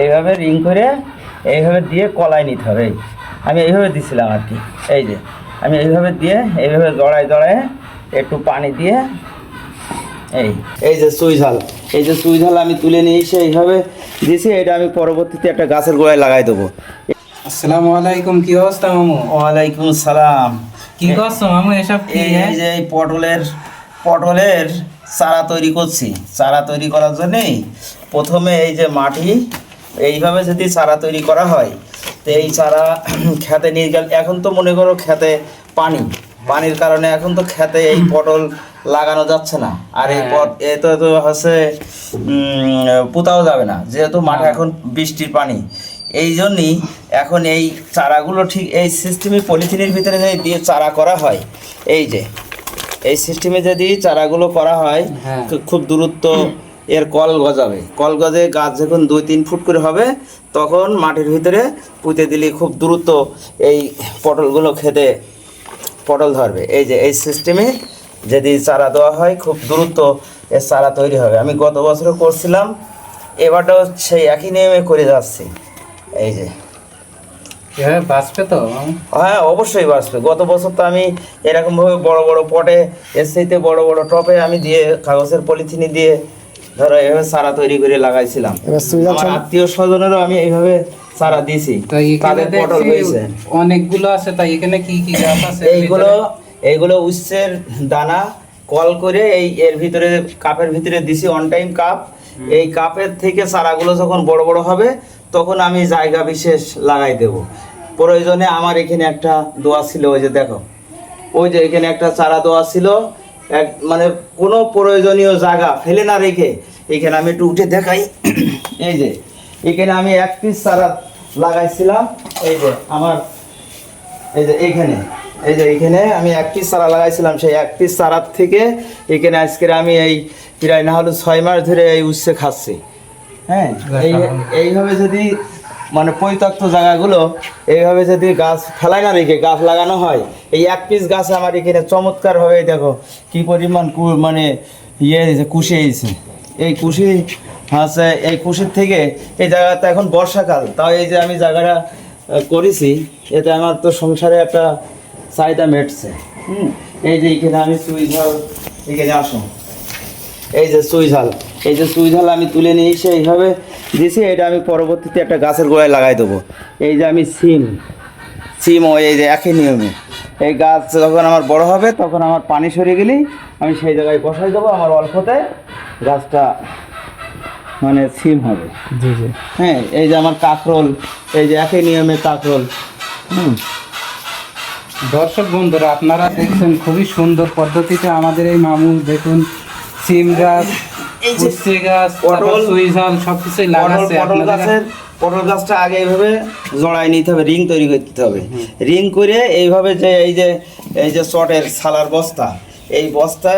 এইভাবে রিং করে এইভাবে দিয়ে কলাই নিতে হবে। আমি এইভাবে দিছিলাম আর কি। এই যে আমি এইভাবে দিয়ে এইভাবে জড়ায় জড়ায় একটু পানি দিয়ে এই। এই যে সুই ঝাল এই যে সুই ঝাল আমি তুলে নিয়ে এসে এইভাবে দিয়েছি এটা আমি পরবর্তীতে একটা গাছের গোড়ায় লাগাই দেবো। আসসালামু আলাইকুম কি অবস্থা মামু? ওয়ালাইকুম সালাম। কি করছ মামু এসব এই হ্যাঁ? এই যে এই পটলের পটলের চারা তৈরি করছি। চারা তৈরি করার জন্যেই প্রথমে এই যে মাটি এইভাবে যদি চারা তৈরি করা হয় তো এই চারা খেতে নিয়ে গেল এখন তো মনে করো খেতে পানি। পানির কারণে এখন তো খেতে এই পটল লাগানো যাচ্ছে না। আর এই পট এ তো তো হচ্ছে পোতাও যাবে না যেহেতু মাঠে এখন বৃষ্টির পানি। এই জন্যই এখন এই চারাগুলো ঠিক এই সিস্টেমে পলিথিনের ভিতরে যদি দিয়ে চারা করা হয় এই যে এই সিস্টেমে যদি চারাগুলো করা হয় হ্যাঁ। খুব দূরত্ব এর কল গজাবে। কল গজে গাছ যখন দুই তিন ফুট করে হবে তখন মাটির ভিতরে পুঁতে দিলে খুব দ্রুত এই পটলগুলো খেতে পটল ধরবে। এই যে এই সিস্টেমে যদি চারা দেওয়া হয় খুব দ্রুত এর চারা তৈরি হবে। আমি গত বছরও করছিলাম এবারটাও সেই একই নিয়মে করে যাচ্ছি। এই যে। কীভাবে বাঁচবে তো? হ্যাঁ অবশ্যই বাঁচবে। গত বছর তো আমি এরকমভাবে বড় বড় পটে এর বড় বড় টপে আমি দিয়ে কাগজের পলিথিনে দিয়ে ধরো এভাবে চারা তৈরি করে লাগাইছিলাম। আমার আত্মীয় স্বজনেরও আমি এইভাবে এখানে তাদের পটল হয়েছে। অনেকগুলো আছে তাই এখানে কি কি গাছ আছে এইগুলো এইগুলো উচ্ছের দানা কল করে এই এর ভিতরে কাপের ভিতরে দিছি অন টাইম কাপ এই কাপের থেকে চারাগুলো যখন বড় বড় হবে তখন আমি জায়গা বিশেষ লাগাই দেব। প্রয়োজনে আমার এখানে একটা দোয়া ছিল ওই যে দেখো ওই যে এখানে একটা চারা দোয়া ছিল। এক মানে কোনো প্রয়োজনীয় জায়গা ফেলে না রেখে এখানে আমি একটু উঠে দেখাই। এই যে এখানে আমি এক পিস চারা লাগাইছিলাম। এই যে আমার এই যে এইখানে এই যে এইখানে আমি এক পিস চারা লাগাইছিলাম। সেই এক পিস চারার থেকে এখানে আজকে আমি এই প্রায় না হলে ছয় মাস ধরে এই উচ্ছে খাচ্ছি। হ্যাঁ এই এইভাবে যদি মানে পরিত্যক্ত জায়গাগুলো এইভাবে যদি গাছ ফেলায় না রেখে গাছ লাগানো হয়, এই এক পিস গাছ আমার এখানে চমৎকারভাবে দেখো কি পরিমাণ মানে ইয়ে কুশি হয়েছে। এই কুশি হচ্ছে, এই কুশির থেকে এই জায়গাটা এখন বর্ষাকাল। তাও এই যে আমি জায়গাটা করেছি, এতে আমার তো সংসারে একটা চাহিদা মেটছে। হুম? এই যে এখানে আমি সুই ঝাল এখানে আসো এই যে সুই ঝাল, এই যে সুই ঝাল আমি তুলে নিয়ে এসে এইভাবে দিয়েছি এটা আমি পরবর্তীতে একটা গাছের গোড়ায় লাগাই দেবো। এই যে আমি সিম সিম ও এই যে একই নিয়মে। এই গাছ যখন আমার বড় হবে তখন আমার পানি সরে গেলেই আমি সেই জায়গায় বসাই দেবো আমার অল্পতে গাছটা মানে সিম হবে। জি জি। হ্যাঁ এই যে আমার কাঁকরোল এই যে একই নিয়মে কাঁকরোল। হুম। দর্শক বন্ধুরা আপনারা দেখছেন খুবই সুন্দর পদ্ধতিতে আমাদের এই মামু দেখুন সিম গাছ এই যে গাছ পটল- সুইঝাল সবকিছুই লাগাচ্ছে পটল গাছের পটল গাছটা আগে এইভাবে জড়াই নিতে হবে রিং তৈরি করতে হবে। রিং করে এইভাবে যে এই যে এই যে চটের সালার বস্তা এই বস্তা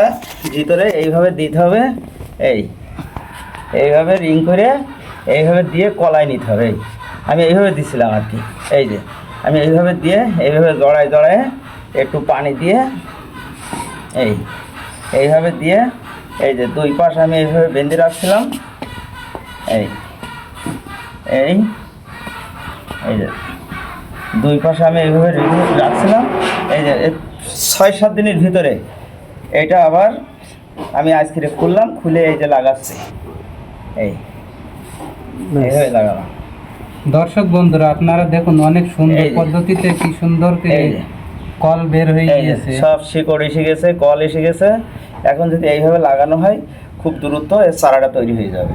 ভিতরে এইভাবে দিতে হবে এই এইভাবে রিং করে এইভাবে দিয়ে কলাই নিতে হবে এই। আমি এইভাবে দিছিলাম আর কি এই যে আমি এইভাবে দিয়ে এইভাবে জড়ায় জড়ায় একটু পানি দিয়ে এই এইভাবে দিয়ে এই যে দুই পাশ আমি এইভাবে বেঁধে রাখছিলাম। এই এই এই যে দুই পাশে আমি এইভাবে রাখছিলাম। এই যে ছয় সাত দিনের ভিতরে এটা আবার আমি আজকে খুললাম খুলে এই যে লাগাচ্ছি। এই এইভাবে লাগালাম। দর্শক বন্ধুরা আপনারা দেখুন অনেক সুন্দর পদ্ধতিতে কি সুন্দর। কল বের হয়ে গেছে সব শিকড় এসে গেছে কল এসে গেছে। এখন যদি এইভাবে লাগানো হয় খুব দ্রুত এর চারাটা তৈরি হয়ে যাবে।